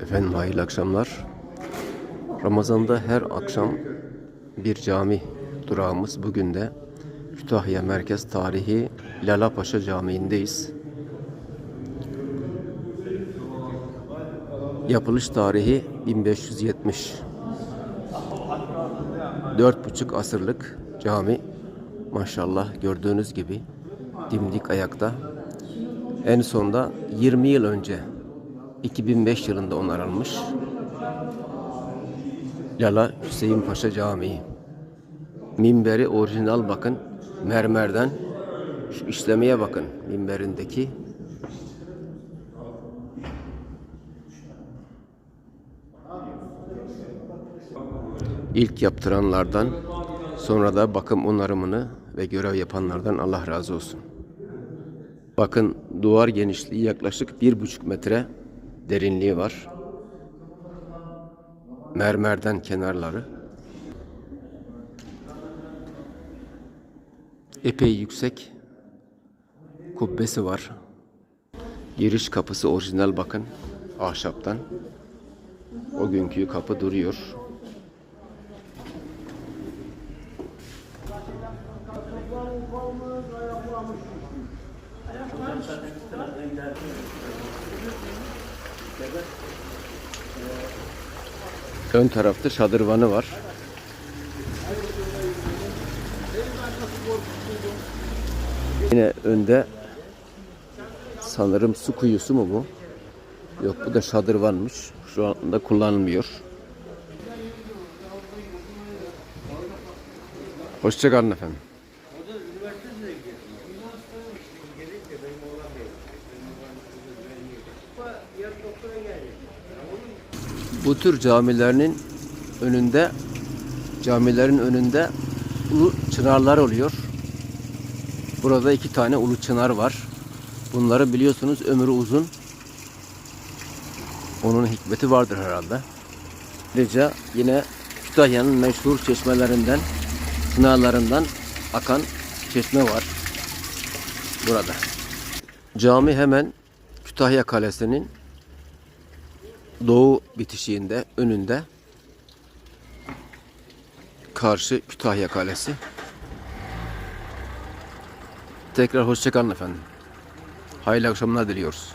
Efendim hayırlı akşamlar. Ramazan'da her akşam bir cami durağımız. Bugün de Kütahya Merkez Tarihi Lalapaşa Camii'ndeyiz. Yapılış tarihi 1570. Dört buçuk asırlık cami. Maşallah gördüğünüz gibi dimdik ayakta. En sonda 20 yıl önce 2005 yılında onarılmış. Lala Hüseyin Paşa Camii. Minberi orijinal bakın. Mermerden şu işlemeye bakın minberindeki. İlk yaptıranlardan sonra da bakım onarımını ve görev yapanlardan Allah razı olsun. Bakın duvar genişliği yaklaşık bir buçuk metre derinliği var. Mermerden kenarları. Epey yüksek kubbesi var. Giriş kapısı orijinal bakın ahşaptan. O günkü kapı duruyor. Ön tarafta şadırvanı var. Yine önde sanırım su kuyusu mu bu? Yok bu da şadırvanmış. Şu anda kullanılmıyor. Hoşçakalın efendim. Bu tür camilerinin önünde camilerin önünde ulu çınarlar oluyor. Burada iki tane ulu çınar var. Bunları biliyorsunuz ömrü uzun. Onun hikmeti vardır herhalde. Ayrıca yine Kütahya'nın meşhur çeşmelerinden, çınarlarından akan çeşme var. Burada. Cami hemen Kütahya Kalesi'nin doğu bitişiğinde, önünde karşı Kütahya Kalesi. Tekrar hoşçakalın efendim. Hayırlı akşamlar diliyoruz.